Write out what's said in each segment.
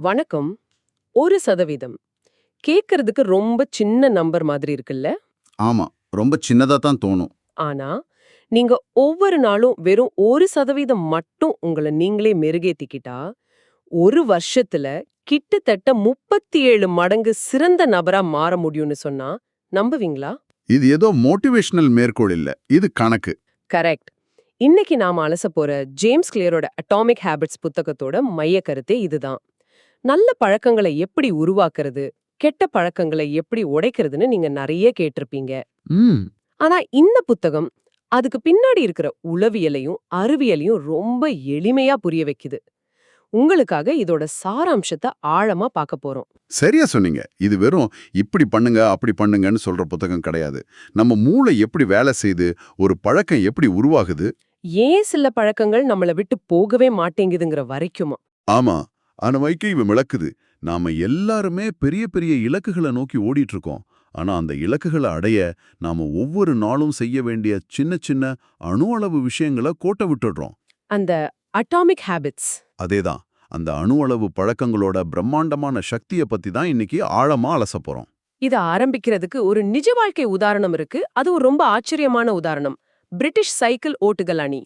வணக்கம். ஒரு சதவீதம். கேட்கறதுக்கு ரொம்ப சின்ன நம்பர் மாதிரி இருக்குல்ல? ஆமா ரொம்ப சின்னதா தான் தோணும். ஆனா நீங்க ஒவ்வொரு நாளும் வெறும் ஒரு சதவீதம் மட்டும் உங்களை நீங்களே மெருகேத்திக்கிட்டா ஒரு வருஷத்துல கிட்டத்தட்ட முப்பத்தி ஏழு மடங்கு சிறந்த நபரா மாற முடியும்னு சொன்னா நம்புவீங்களா? இது ஏதோ மோட்டிவேஷனல் மேற்கோள் இல்ல. இது கணக்கு. கரெக்ட். இன்னைக்கு நாம அலச போற ஜேம்ஸ் கிளியரோட அட்டாமிக் ஹேபிட்ஸ் புத்தகத்தோட மைய கருத்தே இதுதான் நல்ல பழக்கங்களை எப்படி உருவாக்குறது கெட்ட பழக்கங்களை எப்படி உடைக்கிறதுன்னு நீங்க நிறைய கேட்டிருப்பீங்க. ஆனா இந்த புத்தகம் அதுக்கு பின்னாடி இருக்கிற உளவியலையும் அறிவியலையும் ரொம்ப எளிமையா புரிய வைக்குது. உங்களுக்காக இதோட சாராம்சத்தை ஆழமா பார்க்க போறோம். சரியா சொன்னீங்க. இது வெறும் இப்படி பண்ணுங்க அப்படி பண்ணுங்கன்னு சொல்ற புத்தகம் கிடையாது. நம்ம மூளை எப்படி வேலை செய்து ஒரு பழக்கம் எப்படி உருவாகுது? ஏன் சில பழக்கங்கள் நம்மள விட்டு போகவே மாட்டேங்குதுங்கிற வரைக்குமா? ஆமா. ஆனா வைக்க இவ விளக்குது. நாம எல்லாருமே பெரிய பெரிய இலக்குகளை நோக்கி ஓடிட்டு இருக்கோம் ஆனா அந்த இலக்குகளை அடைய நாம ஒவ்வொரு நாளும் செய்ய வேண்டிய சின்ன சின்ன அணு அளவு விஷயங்களை கோட்டை விட்டுடுறோம். அந்த அட்டாமிக் ஹேபிட்ஸ். அதேதான். அந்த அணு அளவு பழக்கங்களோட பிரம்மாண்டமான சக்தியை பத்தி தான் இன்னைக்கு ஆழமா அலச போறோம். இத ஆரம்பிக்கிறதுக்கு ஒரு நிஜ வாழ்க்கை உதாரணம் இருக்கு. அது ஒரு ரொம்ப ஆச்சரியமான உதாரணம். பிரிட்டிஷ் சைக்கிள் ஓட்டுகள் அணி.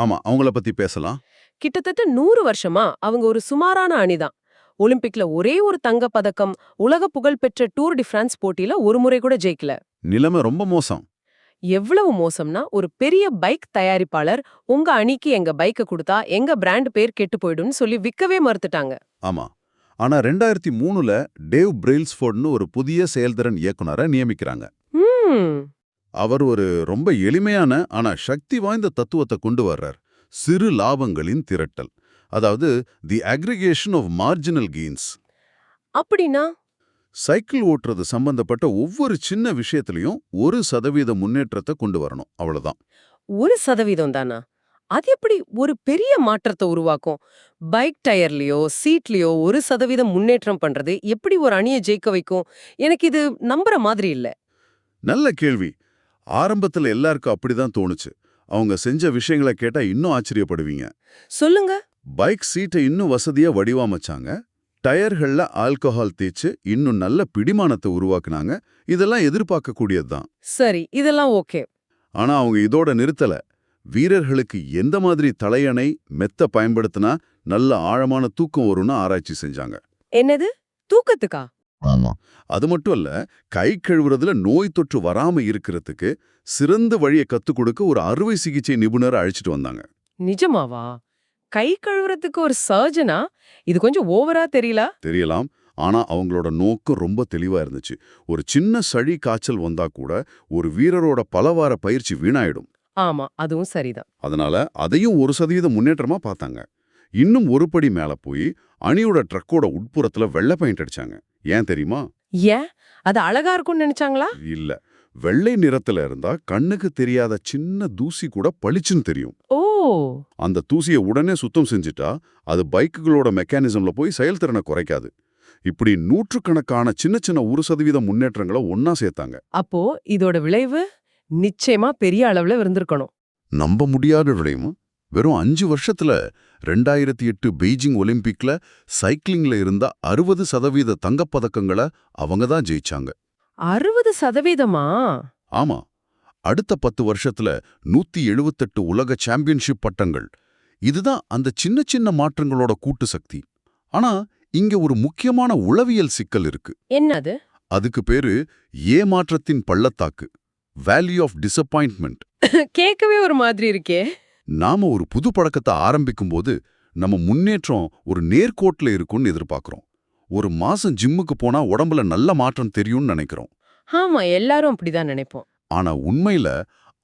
ஆமா அவங்கள பத்தி பேசலாம். கிட்டத்தட்ட நூறு வருஷமா அவங்க ஒரு சுமாரான அணிதான். ஒலிம்பிக்ல ஒரே ஒரு தங்கப் பதக்கம் உலக புகழ்பெற்ற டூர் டி பிரான்ஸ் போட்டியில ஒரு முறை கூட ஜெயிக்கல. நிலைமை ரொம்ப மோசம். எவ்வளவு மோசம்னா ஒரு பெரிய பைக் தயாரிப்பாளர் உங்க அணிக்கு எங்க பைக்க கொடுத்தா எங்க பிராண்ட் பேர் கெட்டு போயிடும்னு சொல்லி விக்கவே மறுத்துட்டாங்க. ஆமா. ஆனா ரெண்டாயிரத்தி மூணுல டேவ் பிரெயில்ஸ்ஃபோர்ட்னு ஒரு புதிய செயல்திறன் இயக்குனரை நியமிக்கிறாங்க. ம். அவர் ஒரு ரொம்ப எளிமையான ஆனா சக்தி வாய்ந்த தத்துவத்தை கொண்டு வர்றார். சிறு லாபங்களின் திரட்டல். அதாவது the aggregation of marginal gains அப்படின்னா? சைக்கிள் ஓட்டுறது சம்பந்தப்பட்ட ஒவ்வொரு சின்ன விஷயத்திலையும் ஒரு சதவீத முன்னேற்றத்தை கொண்டு வரணும். அவ்வளவுதான். ஒரு சதவீதம் தானா? அது எப்படி ஒரு பெரிய மாற்றத்தை உருவாக்கும்? பைக் டயர்லயோ சீட்லயோ ஒரு சதவீதம் முன்னேற்றம் பண்றது எப்படி ஒரு அணியை ஜெயிக்க வைக்கும்? எனக்கு இது நம்புற மாதிரி இல்ல. நல்ல கேள்வி. ஆரம்பத்துல எல்லாருக்கும் அப்படிதான் தோணுச்சு. அவங்க செஞ்ச விஷயங்களை கேட்டா இன்னும் ஆச்சரியப்படுவீங்க. சொல்லுங்க. பைக் சீட்டை இன்னும் வசதியா வடிவமைச்சாங்க. டயர்கள்ல ஆல்கஹால் தேய்ச்சு இன்னும் நல்ல பிடிமானத்தை உருவாக்குனாங்க. இதெல்லாம் எதிர்பார்க்கக்கூடியதுதான். சரி இதெல்லாம் ஓகே. ஆனா அவங்க இதோட நிறுத்தல. வீரர்களுக்கு எந்த மாதிரி தலையணை மெத்த பயன்படுத்தினா நல்ல ஆழமான தூக்கம் வரும்னு ஆராய்ச்சி செஞ்சாங்க. என்னது? தூக்கத்துக்கா? அது மட்டும் இல்ல கை கழுவுறதுல நோய் தொற்று வராம இருக்கிறதுக்கு சிறந்த வழியை கத்துக் கொடுக்க ஒரு அறுவை சிகிச்சை நிபுணரை அழைச்சிட்டு வந்தாங்க. நிஜமாவா? கை கழுவுறதுக்கு ஒரு சர்ஜனா இது கொஞ்சம் ஓவரா தெரியல? தெரியலாம். ஆனா அவங்களோட நோக்கம் ரொம்ப தெளிவா இருந்துச்சு. ஒரு சின்ன சளி காய்ச்சல் வந்தா கூட ஒரு வீரரோட பலவார பயிற்சி வீணாயிடும். ஆமா அதுவும் சரிதான். அதனால அதையும் ஒரு சதவீத முன்னேற்றமா பார்த்தாங்க. இன்னும் ஒரு படி மேல போய் அணியோட ட்ரக்கோட உட்புறத்துல வெள்ளை பெயிண்ட் அடிச்சாங்க. ஏன் தெரியுமா? ஏன்? அது அழகா இருக்கும்னு நினைச்சாங்களா? இல்ல. வெள்ளை நிறத்துல இருந்தா கண்ணுக்கு தெரியாத சின்ன தூசி கூட பளிச்சுன்னு தெரியும். ஓ! அந்த தூசியை உடனே சுத்தம் செஞ்சுட்டா அது பைக்குகளோட மெக்கானிசம்ல போய் செயல்திறனை குறைக்காது. இப்படி நூற்றுக்கணக்கான சின்ன சின்ன ஒரு சதவீத முன்னேற்றங்களை ஒன்னா சேர்த்தாங்க. அப்போ இதோட விளைவு நிச்சயமா பெரிய அளவுல இருந்திருக்கணும். நம்ப முடியாத விடயம் வெறும் அஞ்சு வருஷத்துல ரெண்டாயிரத்தி எட்டு பெய்ஜிங் ஒலிம்பிக்ல சைக்கிளிங்ல இருந்த அறுபது சதவீத தங்கப்பதக்கங்களை அவங்க தான் ஜெயிச்சாங்க. அறுபது சதவீதமா? ஆமா. அடுத்த பத்து வருஷத்துல நூத்தி எழுபத்தெட்டு உலக சாம்பியன்ஷிப் பட்டங்கள். இதுதான் அந்த சின்ன சின்ன மாற்றங்களோட கூட்டு சக்தி. ஆனா இங்க ஒரு முக்கியமான உளவியல் சிக்கல் இருக்கு. என்னது? அதுக்கு பேரு ஏமாற்றத்தின் பள்ளத்தாக்கு வேல்யூ ஆஃப் டிசப்பாயின்ட்மெண்ட் கேட்கவே ஒரு மாதிரி இருக்கே. நாம ஒரு புது பழக்கத்தை ஆரம்பிக்கும்போது நம்ம முன்னேற்றம் ஒரு நேர்கோட்டில் இருக்கும்னு எதிர்பார்க்கிறோம். ஒரு மாசம் ஜிம்முக்கு போனா உடம்புல நல்ல மாற்றம் தெரியும்னு நினைக்கிறோம். ஆமா எல்லாரும் அப்படிதான் நினைப்போம். ஆனா உண்மையில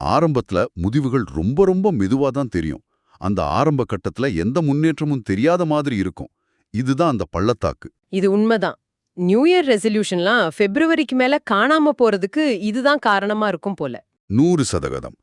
ஆரம்பத்துல முதிவுகள் ரொம்ப ரொம்ப மெதுவா தான் தெரியும். அந்த ஆரம்ப கட்டத்துல எந்த முன்னேற்றமும் தெரியாத மாதிரி இருக்கும். இதுதான் அந்த பள்ளத்தாக்கு. இது உண்மைதான். நியூ இயர் ரெசல்யூஷன்லாம் பிப்ரவரிக்கு மேல காணாம போறதுக்கு இதுதான் காரணமா இருக்கும் போல. நூறு சதவீதம்.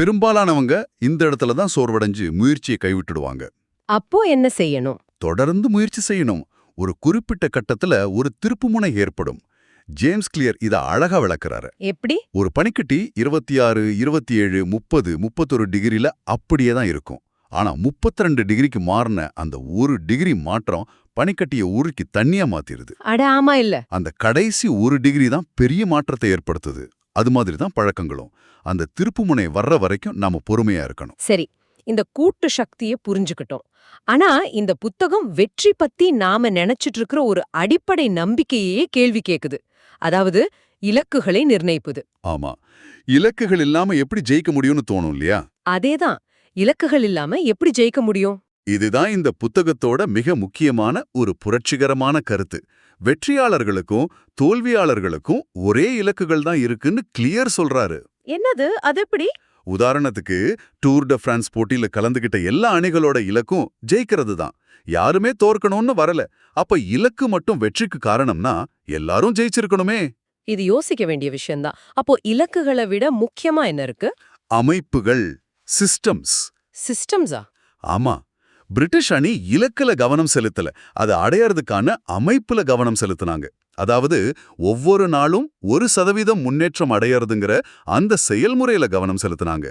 பெரும்பாலானவங்க இந்த இடத்துல தான் சோர்வடைஞ்சு முயற்சியை கைவிட்டுடுவாங்க. அப்போ என்ன செய்யணும்? தொடர்ந்து முயற்சி செய்யணும். ஒரு குறிப்பிட்ட கட்டத்துல ஒரு திருப்புமுனை ஏற்படும். ஜேம்ஸ் கிளியர் இத அழகா விளக்குறாரு. எப்படி? ஒரு பனிக்கட்டி இருபத்தி ஆறு இருபத்தி ஏழு முப்பது முப்பத்தொரு டிகிரில அப்படியே தான் இருக்கும். ஆனா முப்பத்தி ரெண்டு டிகிரிக்கு மாறின அந்த ஒரு டிகிரி மாற்றம் பனிக்கட்டிய உருக்கி தண்ணியா மாத்திருது. அட ஆமா இல்ல. அந்த கடைசி ஒரு டிகிரி தான் பெரிய மாற்றத்தை ஏற்படுத்துது. அது மாதிரி தான் பழக்கங்களும். அந்த திருப்புமுனை வர்ற வரைக்கும் நாம பொறுமையா இருக்கணும். சரி இந்த கூட்டு சக்தியை புரிஞ்சுக்கிட்டோம். ஆனா இந்த புத்தகம் வெற்றி பத்தி நாம நினைச்சிட்டு இருக்கிற ஒரு அடிப்படை நம்பிக்கையே கேள்வி கேக்குது. அதாவது இலக்குகளை நிர்ணயிப்புது. ஆமா. இலக்குகள் இல்லாம எப்படி ஜெயிக்க முடியும்னு தோணும் இல்லையா? அதேதான். இலக்குகள் இல்லாம எப்படி ஜெயிக்க முடியும்? இதுதான் இந்த புத்தகத்தோட மிக முக்கியமான ஒரு புரட்சிகரமான கருத்து. வெற்றியாளர்களுக்கும் தோல்வியாளர்களுக்கும் ஒரே இலக்குகள் தான் இருக்குன்னு கிளியர் சொல்றாரு. என்னது? அது எப்படி? உதாரணத்துக்கு டூர் ட பிரான்ஸ் போட்டியில கலந்துகிட்ட எல்லா அணிகளோட இலக்கும் ஜெயிக்கிறது தான். யாருமே தோற்கணும்னு வரல. அப்ப இலக்கு மட்டும் வெற்றிக்கு காரணம்னா எல்லாரும் ஜெயிச்சிருக்கணுமே. இது யோசிக்க வேண்டிய விஷயம்தான். அப்போ இலக்குகளை விட முக்கியமா என்ன இருக்கு? அமைப்புகள் சிஸ்டம்ஸ் சிஸ்டம்ஸா ஆமா. பிரிட்டிஷ் அணி இலக்குல கவனம் செலுத்தல. அது அடையறதுக்கான அமைப்புல கவனம் செலுத்துனாங்க. அதாவது ஒவ்வொரு நாளும் ஒரு சதவீதம் முன்னேற்றம் அடையறதுங்கிற அந்த செயல்முறையில கவனம் செலுத்துனாங்க.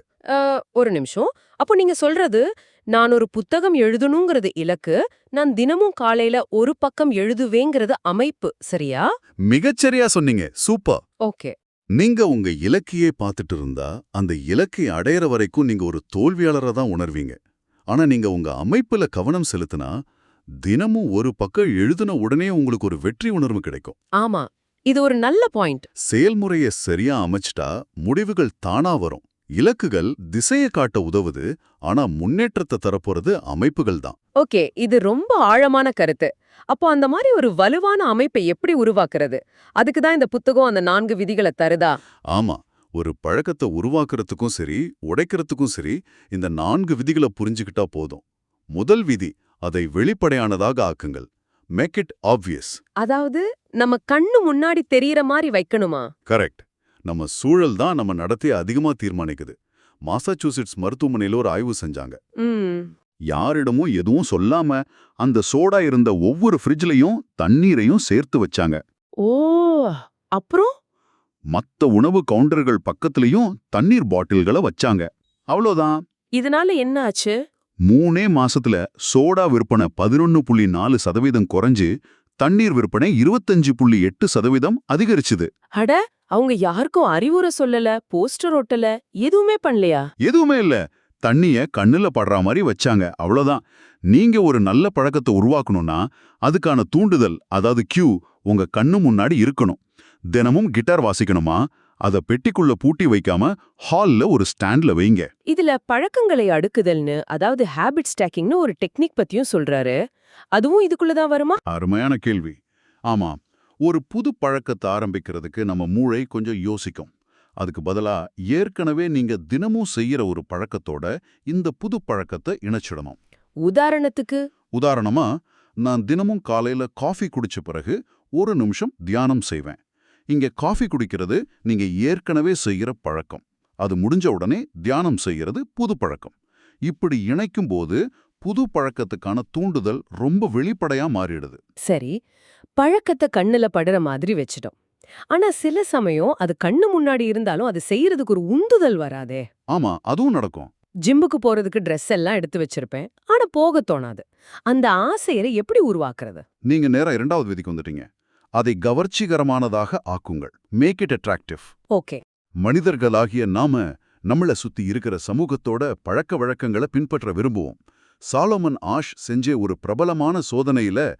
ஒரு நிமிஷம். அப்போ நீங்க சொல்றது நான் ஒரு புத்தகம் எழுதணுங்கிறது இலக்கு நான் தினமும் காலையில ஒரு பக்கம் எழுதுவேங்கிறது அமைப்பு. சரியா? மிகச்சரியா சொன்னீங்க. சூப்பர். ஓகே. நீங்க உங்க இலக்கையே பார்த்துட்டு இருந்தா அந்த இலக்கை அடையற வரைக்கும் நீங்க ஒரு தோல்வியாளரா தான் உணர்வீங்க. ஆனா நீங்க உங்க அமைப்புல கவனம் செலுத்தினா தினமும் ஒரு பக்கம் எழுதுன உடனே உங்களுக்கு ஒரு வெற்றி உணர்வு கிடைக்கும். ஆமா இது ஒரு நல்ல பாயிண்ட். செயல்முறைய சரியா அமைச்சிட்டா முடிவுகள் தானா வரும். இலக்குகள் திசையை காட்ட உதவுது ஆனா முன்னேற்றத்தை தரப்போறது அமைப்புகள் தான். ஓகே இது ரொம்ப ஆழமான கருத்து. அப்போ அந்த மாதிரி ஒரு வலுவான அமைப்பை எப்படி உருவாக்குறது? அதுக்கு தான் இந்த புத்தகம் அந்த நான்கு விதிகளை தருதா? ஆமா ஒரு பழக்கத்தை உருவாக்குறதுக்கும் சரி உடைக்கிறதுக்கும் சரி இந்த நான்கு விதிகளை புரிஞ்சுக்கிட்டா போதும். முதல் விதி அதை வெளிப்படையானதாக ஆக்குங்கள். மேக் இட் ஆப்வியஸ் அதாவது நம்ம கண்ணு முன்னாடி தெரியற மாதிரி வைக்கணுமா? கரெக்ட் நம்ம சூழல் தான் நம்ம நடத்தைய அதிகமா தீர்மானிக்குது. மாசாச்சூசிட்ஸ் மருத்துவமனையில ஒரு ஆய்வு செஞ்சாங்க. யாரிடமும் எதுவும் சொல்லாம அந்த சோடா இருந்த ஒவ்வொரு ஃப்ரிட்ஜ்லயும் தண்ணீரையும் சேர்த்து வச்சாங்க. ஓ! அப்புறம்? மத்த உணவு கவுண்டர்கள் பக்கத்துலயும் தண்ணீர் பாட்டில்களை வச்சாங்க. அவ்வளோதான். இதனால என்ன ஆச்சு? மூணே மாசத்துல சோடா விற்பனை பதினொன்னு புள்ளி நாலு சதவீதம் குறைஞ்சு தண்ணீர் விற்பனை இருபத்தஞ்சு புள்ளி எட்டு சதவீதம் அதிகரிச்சுது. அட அவங்க யாருக்கும் அறிவுரை சொல்லல போஸ்டர் ஒட்டல எதுவுமே பண்ணலையா? எதுவுமே இல்ல. தண்ணிய கண்ணுல படுற மாதிரி வச்சாங்க. அவ்வளவுதான் நீங்க ஒரு நல்ல பழக்கத்தை உருவாக்கணும்னா அதுக்கான தூண்டுதல் அதாவது கியூ உங்க கண்ணு முன்னாடி இருக்கணும். தினமும் கிட்டார் வாசிக்கணுமா? அத பெட்டிக்குள்ள பூட்டி வைக்காம ஹால்ல ஒரு ஸ்டாண்ட்ல வைங்க. இதுல பழக்கங்களை அடுக்குதல்னு அதாவது ஹேபிட் ஸ்டாக்கிங்னு ஒரு டெக்னிக் பத்தியும் சொல்றாரு. அதுவும் இதுக்குள்ளதான் வருமா? அருமையான கேள்வி. ஆமா ஒரு புது பழக்கத்தை ஆரம்பிக்கிறதுக்கு நம்ம மூளை கொஞ்சம் யோசிக்கும். அதுக்கு பதிலா ஏற்கனவே நீங்க தினமும் செய்யற ஒரு பழக்கத்தோட இந்த புது பழக்கத்தை இணைச்சிடணும். உதாரணத்துக்கு? உதாரணமா நான் தினமும் காலையில காஃபி குடிச்ச பிறகு ஒரு நிமிஷம் தியானம் செய்வேன். இங்க காஃபி குடிக்கிறது நீங்க ஏற்கனவே செய்யற பழக்கம். அது முடிஞ்ச உடனே தியானம் செய்யறது புது பழக்கம். இப்படி இணைக்கும் போது புது பழக்கத்துக்கான தூண்டுதல் ரொம்ப வெளிப்படையா மாறிடுது. சரி பழக்கத்தை கண்ணுல படுற மாதிரி வச்சிட்டோம். ஆனா சில சமயம் அது கண்ணு முன்னாடி இருந்தாலும் அது செய்யறதுக்கு ஒரு உந்துதல் வராதே. ஆமா அதுவும் நடக்கும். ஜிம்முக்கு போறதுக்கு ட்ரெஸ் எல்லாம் எடுத்து வச்சிருப்பேன். ஆனா போக தோணாது. அந்த ஆசையை எப்படி உருவாக்குறது? நீங்க நேரா இரண்டாவது விதிக்கு வந்துட்டீங்க. அதை கவர்ச்சிகரமானதாக ஆக்குங்கள். Make it attractive okay. மனிதர்களாகிய நாம நம்மள சுத்தி இருக்கிற சமூகத்தோட பழக்க வழக்கங்களை பின்பற்ற விரும்புவோம். சாலோமன் ஆஷ் செஞ்ச ஒரு பிரபலமான சோதனையில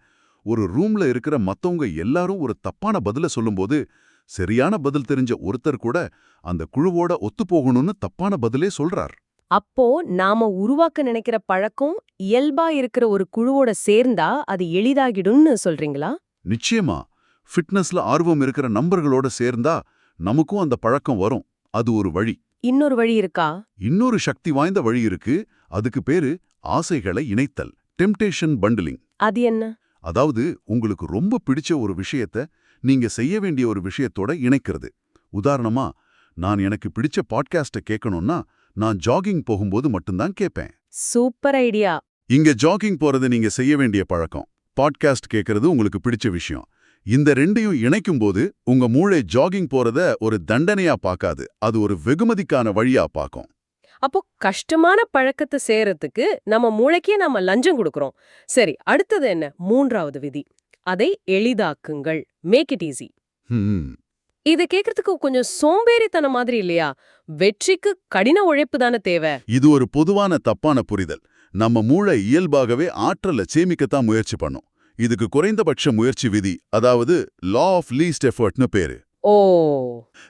ஒரு ரூம்ல இருக்கிற மத்தவங்க எல்லாரும் ஒரு தப்பான பதில சொல்லும்போது சரியான பதில் தெரிஞ்ச ஒருத்தர் கூட அந்த குழுவோட ஒத்துப்போகணும்னு தப்பான பதிலே சொல்றார். அப்போ நாம உருவாக்க நினைக்கிற பழக்கம் இயல்பா இருக்கிற ஒரு குழுவோட சேர்ந்தா அது எளிதாகிடும்னு சொல்றீங்களா? நிச்சயமா. ஃபிட்னஸ்ல ஆர்வம் இருக்கிற நம்பர்களோட சேர்ந்தா நமக்கும் அந்த பழக்கம் வரும். அது ஒரு வழி. இன்னொரு வழி இருக்கா? இன்னொரு சக்தி வாய்ந்த வழி இருக்கு. அதுக்கு பேரு ஆசைகளை இணைத்தல். Temptation bundling. அது என்ன? அதாவது உங்களுக்கு ரொம்ப பிடிச்ச ஒரு விஷயத்த நீங்க செய்ய வேண்டிய ஒரு விஷயத்தோட இணைக்கிறது. உதாரணமா நான் எனக்கு பிடிச்ச பாட்காஸ்ட கேட்கணும்னா நான் ஜாகிங் போகும்போது மட்டும்தான் கேட்பேன் சூப்பர் ஐடியா. இங்க ஜாகிங் போறது நீங்க செய்ய வேண்டிய பழக்கம். பாட்காஸ்ட் கேட்கறது உங்களுக்கு பிடிச்ச விஷயம். இந்த ரெண்டையும் இணைக்கும் போது உங்க மூளை ஜாகிங் போறத ஒரு தண்டனையா பார்க்காது. அது ஒரு வெகுமதிக்கான வழியா பார்க்கும். அப்போ கஷ்டமான பழக்கத்தை சேரத்துக்கு நம்ம மூளைக்கே நம்ம லஞ்சம் கொடுக்கறோம். சரி அடுத்தது என்ன? மூன்றாவது விதி. அதை எளிதாக்குங்கள். Make it easy. இத கேக்குறதுக்கு கொஞ்சம் சோம்பேறித்தனம் மாதிரி இல்லையா? வெற்றிக்கு கடின உழைப்பு தானே தேவை. இது ஒரு பொதுவான தப்பான புரிதல். நம்ம மூளை இயல்பாகவே ஆற்றலை சேமிக்கத்தான் முயற்சி பண்ணும். இதுக்கு குறைந்தபட்ச முயற்சி விதி அதாவது லா ஆஃப் லீஸ்ட் எஃபர்ட்னு பேரு. ஓ.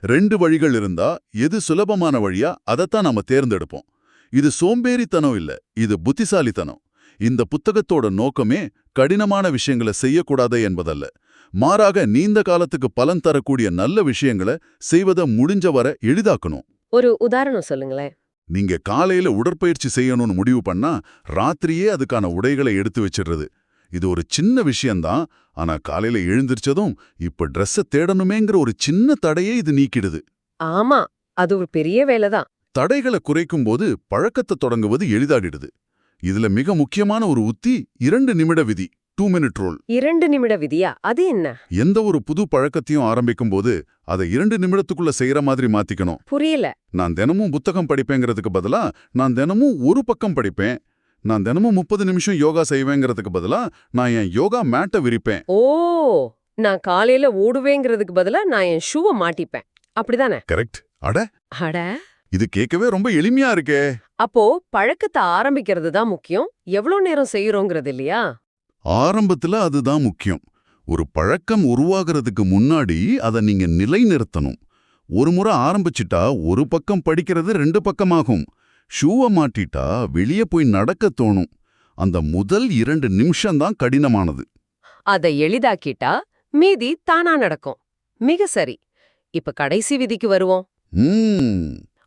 ரெண்டு வழிகள் இருந்தா எது சுலபமான வழியா அதைத்தான் நாம தேர்ந்தெடுப்போம். இது சோம்பேறித்தனம் இல்ல இது புத்திசாலித்தனம். இந்த புத்தகத்தோட நோக்கமே கடினமான விஷயங்களை செய்யக்கூடாது என்பதல்ல. மாறாக நீண்ட காலத்துக்கு பலன் தரக்கூடிய நல்ல விஷயங்களை செய்வதை முடிஞ்ச வர எளிதாக்கணும். ஒரு உதாரணம் சொல்லுங்களேன். நீங்க காலையில உடற்பயிற்சி செய்யணும்னு முடிவு பண்ணா ராத்திரியே அதுக்கான உடைகளை எடுத்து வச்சிடுறது. இது ஒரு சின்ன விஷயம்தான் ஆனா காலையில எழுந்திருச்சதும் இப்ப ட்ரெஸ்ஸ தேடணுமேங்கிற ஒரு சின்ன தடையே இது நீக்கிடுது. ஆமா அது ஒரு பெரிய வேலைதான். தடைகளை குறைக்கும் போது பழக்கத்தை தொடங்குவது எளிதாகிடுது. இதுல மிக முக்கியமான ஒரு உத்தி இரண்டு நிமிட விதி டூ மினிட் ரூல் இரண்டு நிமிட விதியா? அது என்ன? எந்த ஒரு புது பழக்கத்தையும் ஆரம்பிக்கும் போது அதை இரண்டு நிமிடத்துக்குள்ள செய்யற மாதிரி மாத்திக்கணும். புரியல. நான் தினமும் புத்தகம் படிப்பேங்கிறதுக்கு பதிலா நான் தினமும் ஒரு பக்கம் படிப்பேன். நான் தினமும் முப்பது நிமிஷம் யோகா செய்வேங்கிறதுக்கு பதிலா நான் என் யோகா மேட்டை விரிப்பேன். ஓ நான் காலையில ஓடுவேங்கிறதுக்கு பதிலா நான் என் ஷூவை மாட்டிப்பேன். அப்படிதானே? கரெக்ட். அட. அட. இது கேட்கவே ரொம்ப எளிமையா இருக்கே. அப்போ பழக்கத்தை ஆரம்பிக்கிறது தான் முக்கியம். எவ்வளவு நேரம் செய்யறோங்கிறது இல்லையா? ஆரம்பத்துல அதுதான் முக்கியம். ஒரு பழக்கம் உருவாகிறதுக்கு முன்னாடி அதை நீங்க நிலைநிறுத்தணும். ஒரு முறை ஆரம்பிச்சிட்டா ஒரு பக்கம் படிக்கிறது ரெண்டு பக்கமாகும். ஷூவை மாட்டிட்டா வெளியே போய் நடக்க தோணும். அந்த முதல் இரண்டு நிமிஷம்தான் கடினமானது. அதை எளிதாக்கிட்டா மீதி தானா நடக்கும். மிக சரி. இப்ப கடைசி விதிக்கு வருவோம்.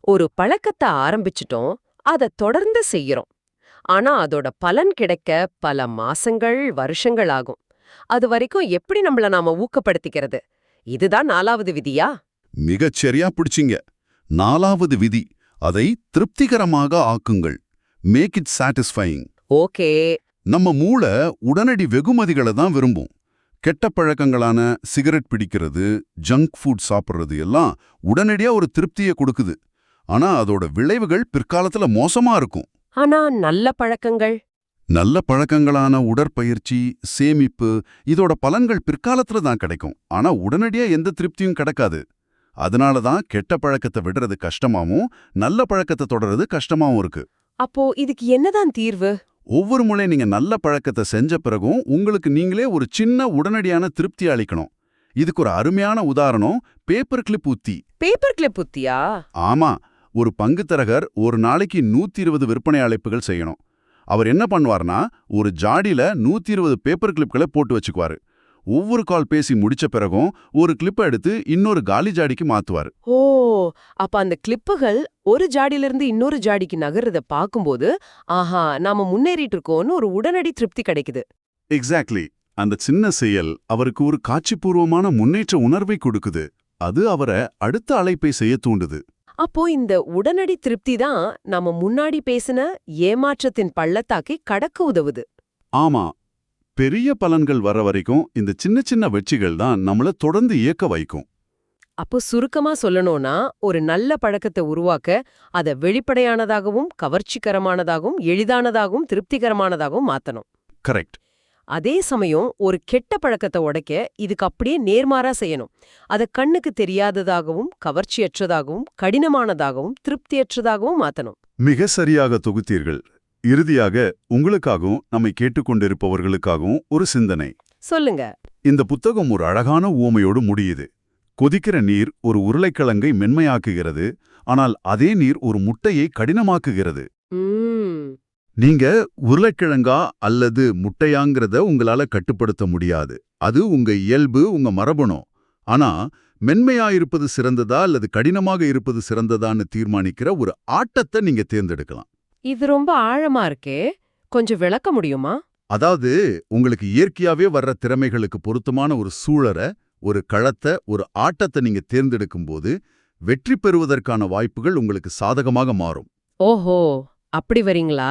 ஒரு பழக்கத்தை ஆரம்பிச்சிட்டோம். அதை தொடர்ந்து செய்யறோம் ஆனா அதோட பலன் கிடைக்க பல மாசங்கள் வருஷங்கள் ஆகும். அது வரைக்கும் எப்படி நம்மள நாம ஊக்கப்படுத்திக்கிறது? இதுதான் நாலாவது விதியா? மிகச் சரியா பிடிச்சிங்க. நாலாவது விதி அதை திருப்திகரமாக ஆக்குங்கள். Make it satisfying okay. நம்ம மூளை உடனடி வெகுமதிகளை தான் விரும்பும். கெட்ட பழக்கங்களான சிகரெட் பிடிக்கிறது ஜங்க் ஃபுட் சாப்பிட்றது எல்லாம் உடனடியா ஒரு திருப்தியை கொடுக்குது. ஆனா அதோட விளைவுகள் பிற்காலத்துல மோசமா இருக்கும். ஆனா நல்ல பழக்கங்கள். நல்ல பழக்கங்களான உடற்பயிற்சி சேமிப்பு இதோட பலன்கள் பிற்காலத்துல தான் கிடைக்கும். ஆனா உடனடியா எந்த திருப்தியும் கிடைக்காது. அதனால தான் கெட்ட பழக்கத்தை விடுறது கஷ்டமாவும் நல்ல பழக்கத்தை தொடர்றது கஷ்டமாவும் இருக்கு. அப்போ இதுக்கு என்னதான் தீர்வு? ஒவ்வொரு முறை நீங்க நல்ல பழக்கத்தை செஞ்ச பிறகும் உங்களுக்கு நீங்களே ஒரு சின்ன உடனடியான திருப்தி அளிக்கணும். இதுக்கு ஒரு அருமையான உதாரணம் பேப்பர் கிளிப் உத்தி பேப்பர் கிளிப் புத்தியா ஆமா ஒரு பங்குத்தரகர் ஒரு நாளைக்கு நூத்தி இருபது விற்பனை அழைப்புகள் செய்யணும். அவர் என்ன பண்ணுவார்னா ஒரு ஜாடியில நூத்தி இருபது பேப்பர் கிளிப்களை போட்டு வச்சுக்குவாரு. ஒவ்வொரு கால் பேசி முடிச்ச பிறகும் ஒரு கிளிப்பை எடுத்து இன்னொரு காலி ஜாடிக்கு மாத்துவாரு. ஓ அப்ப அந்த கிளிப்புகள் ஒரு ஜாடியில இருந்து இன்னொரு ஜாடிக்கு நகர்றத பாக்கும்போது ஆஹா நாம முன்னேறிட்டு இருக்கோம்னு ஒரு உடனடி திருப்தி கிடைக்குது. எக்ஸாக்ட்லி அந்த சின்ன செயல் அவருக்கு ஒரு காட்சிபூர்வமான முன்னேற்ற உணர்வை கொடுக்குது. அது அவரை அடுத்த அழைப்பை செய்ய தூண்டுது. அப்போ இந்த உடனடி திருப்தி தான் நாம முன்னாடி பேசின ஏமாற்றத்தின் பள்ளத்தாக்கி கடக்க உதவுது. ஆமா பெரிய பலன்கள் வர வரைக்கும் இந்த சின்ன சின்ன வெற்றிகள் தான் நம்மள தொடர்ந்து இயக்க வைக்கும். அப்போ சுருக்கமா சொல்லணும்னா ஒரு நல்ல பழக்கத்தை உருவாக்க அதை வெளிப்படையானதாகவும் கவர்ச்சிகரமானதாகவும் எளிதானதாகவும் திருப்திகரமானதாகவும் மாத்தணும். கரெக்ட். அதே சமயம் ஒரு கெட்ட பழக்கத்தை உடைக்க இதுக்கு அப்படியே நேர்மாறா செய்யணும். அதை கண்ணுக்கு தெரியாததாகவும் கவர்ச்சியற்றதாகவும் கடினமானதாகவும் திருப்தியற்றதாகவும் மாத்தணும். மிக சரியாக தொகுத்தீர்கள். இறுதியாக உங்களுக்காகவும் நம்மை கேட்டுக்கொண்டிருப்பவர்களுக்காகவும் ஒரு சிந்தனை. சொல்லுங்க. இந்த புத்தகம் ஒரு அழகான ஊமையோடு முடியுது. கொதிக்கிற நீர் ஒரு உருளைக்கிழங்கை மென்மையாக்குகிறது ஆனால் அதே நீர் ஒரு முட்டையை கடினமாக்குகிறது. நீங்க உருளைக்கிழங்கா அல்லது முட்டையாங்கிறத உங்களால கட்டுப்படுத்த முடியாது. அது உங்க இயல்பு உங்க மரபணும் ஆனா மென்மையா இருப்பது சிறந்ததா அல்லது கடினமாக இருப்பது சிறந்ததான்னு தீர்மானிக்கிற ஒரு ஆட்டத்தை நீங்க தேர்ந்தெடுக்கலாம். இது ரொம்ப ஆழமா இருக்கே. கொஞ்சம் விளக்க முடியுமா? அதாவது உங்களுக்கு இயற்கையாவே வர்ற திறமைகளுக்கு பொருத்தமான ஒரு சூழலை ஒரு களத்தை ஒரு ஆட்டத்தை நீங்க தேர்ந்தெடுக்கும் போது வெற்றி பெறுவதற்கான வாய்ப்புகள் உங்களுக்கு சாதகமாக மாறும். ஓஹோ! அப்படி வரீங்களா?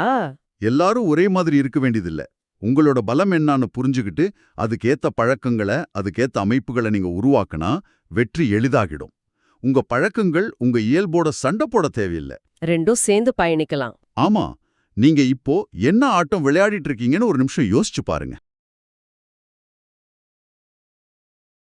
எல்லாரும் ஒரே மாதிரி இருக்க வேண்டியதில்ல. உங்களோட பலம் என்னான்னு புரிஞ்சுக்கிட்டு அதுக்கேத்த பழக்கங்களை அதுக்கேத்த அமைப்புகளை நீங்க உருவாக்குனா வெற்றி எளிதாகிடும். உங்க பழக்கங்கள் உங்க இயல்போட சண்டை போட தேவையில்லை. ரெண்டும் சேர்ந்து பயணிக்கலாம். ஆமா நீங்க இப்போ என்ன ஆட்டம் விளையாடிட்டு இருக்கீங்கன்னு ஒரு நிமிஷம் யோசிச்சு பாருங்க.